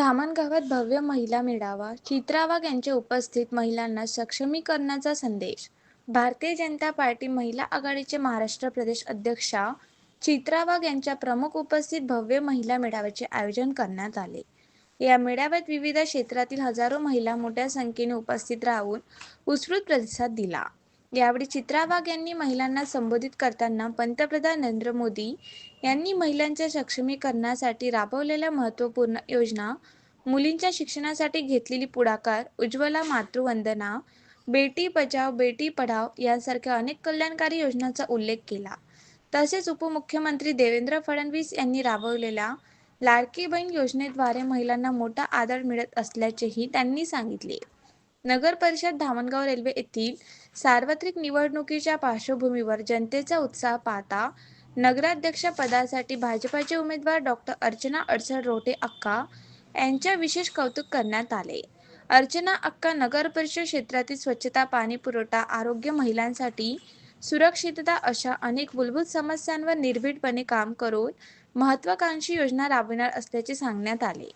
महिला मेळावा चित्रा वाघ यांच्या उपस्थित महिलांना सक्षमीकरणाचा संदेश. भारतीय जनता पार्टी महिला आघाडीचे महाराष्ट्र प्रदेश अध्यक्षा चित्रा वाघ यांच्या प्रमुख उपस्थित भव्य महिला मेळाव्याचे आयोजन करण्यात आले. या मेळाव्यात विविध क्षेत्रातील हजारो महिला मोठ्या संख्येने उपस्थित राहून उत्स्फूर्त प्रतिसाद दिला. यावेळी चित्रा वाघ यांनी महिलांना संबोधित करताना पंतप्रधान नरेंद्र मोदी यांनी महिलांच्या सक्षमीकरणासाठी राबवलेल्या महत्त्वपूर्ण योजना मुलींच्या शिक्षणासाठी घेतलेली पुढाकार उज्ज्वला मातृवंदना बेटी बचाव बेटी पढाव यांसारख्या अनेक कल्याणकारी योजनांचा उल्लेख केला. तसेच उपमुख्यमंत्री देवेंद्र फडणवीस यांनी राबवलेल्या लाडकी बहीण योजनेद्वारे महिलांना मोठा आदर मिळत असल्याचेही त्यांनी सांगितले. नगर परिषद धामणगाव रेल्वे येथील सार्वत्रिक निवडणुकीच्या पार्श्वभूमीवर जनतेचा उत्साह पाहता नगराध्यक्ष पदासाठी भाजपाचे उमेदवार डॉक्टर अर्चना अडसर रोटे अक्का यांच्या विशेष कौतुक करण्यात आले. अर्चना अक्का नगर परिषद क्षेत्रातील स्वच्छता पाणी पुरवठा आरोग्य महिलांसाठी सुरक्षितता अशा अनेक मूलभूत समस्यांवर निर्भीडपणे काम करून महत्वाकांक्षी योजना राबविणार असल्याचे सांगण्यात आले.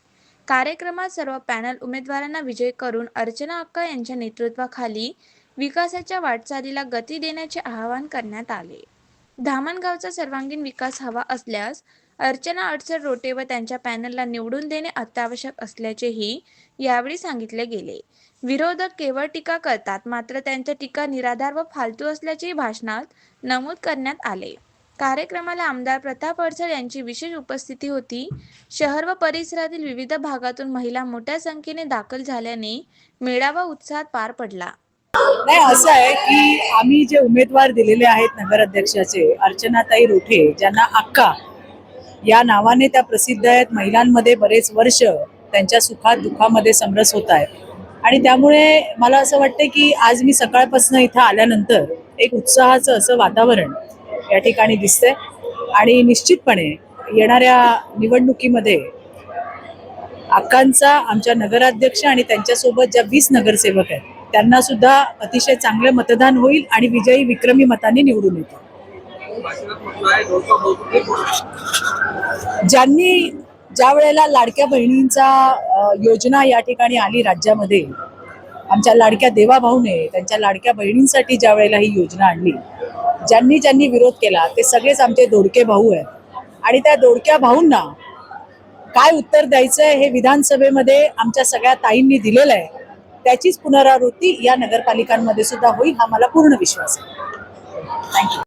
कार्यक्रमात सर्व पॅनल उमेदवारांना विजय करून अर्चना अक्का यांच्या नेतृत्वाखाली विकासाच्या वाटचालीला गती देण्याचे आवाहन करण्यात आले. धामणगावचा सर्वांगीण विकास हवा असल्यास अर्चना अडसर रोटे व त्यांच्या पॅनलला निवडून देणे अत्यावश्यक असल्याचेही यावेळी सांगितले गेले. विरोधक केवळ टीका करतात मात्र त्यांच्या टीका निराधार व फालतू असल्याचेही भाषणात नमूद करण्यात आले. कार्यक्रमाला आमदार प्रताप अडसर यांची विशेष उपस्थिती होती. शहर व परिसरातील विविध भागातून महिला मोठ्या संख्येने दाखल झाल्याने मेळावा उत्साहात पार पडला. नाही असं आहे की आम्ही जे उमेदवार दिलेले आहेत नगराध्यक्षाचे अर्चनाताई रोठे ज्यांना अक्का या नावाने त्या प्रसिद्ध आहेत. महिलांमध्ये बरेच वर्ष त्यांच्या सुखात दुःखामध्ये समरस होत आहे आणि त्यामुळे मला असं वाटतं की आज मी सकाळपासून इथं आल्यानंतर एक उत्साहाचं असं वातावरण या ठिकाणी दिसतंय. आणि निश्चितपणे येणाऱ्या निवडणुकीमध्ये अक्कांचा आमच्या नगराध्यक्ष आणि त्यांच्यासोबत ज्या वीस नगरसेवक आहेत त्यांना सुद्धा अतिशय चांगलं मतदान होईल आणि विजयी विक्रमी मताने निवडून येतो ज्यांनी ज्या वेळेला लाडक्या बहिणींचा योजना या ठिकाणी आली राज्यामध्ये आमच्या लाडक्या देवाभाऊने त्यांच्या लाडक्या बहिणींसाठी ज्या वेळेला ही योजना आणली ज्यांनी ज्यांनी विरोध केला ते सगळेच आमचे दोडके भाऊ आहेत. आणि त्या दोडक्या भाऊंना काय उत्तर द्यायचंय हे विधानसभेमध्ये आमच्या सगळ्या ताईंनी दिलेलं आहे. त्याचीच पुनरावृत्ती या नगरपालिकांमध्ये सुद्धा होईल हा मला पूर्ण विश्वास आहे. थँक्यू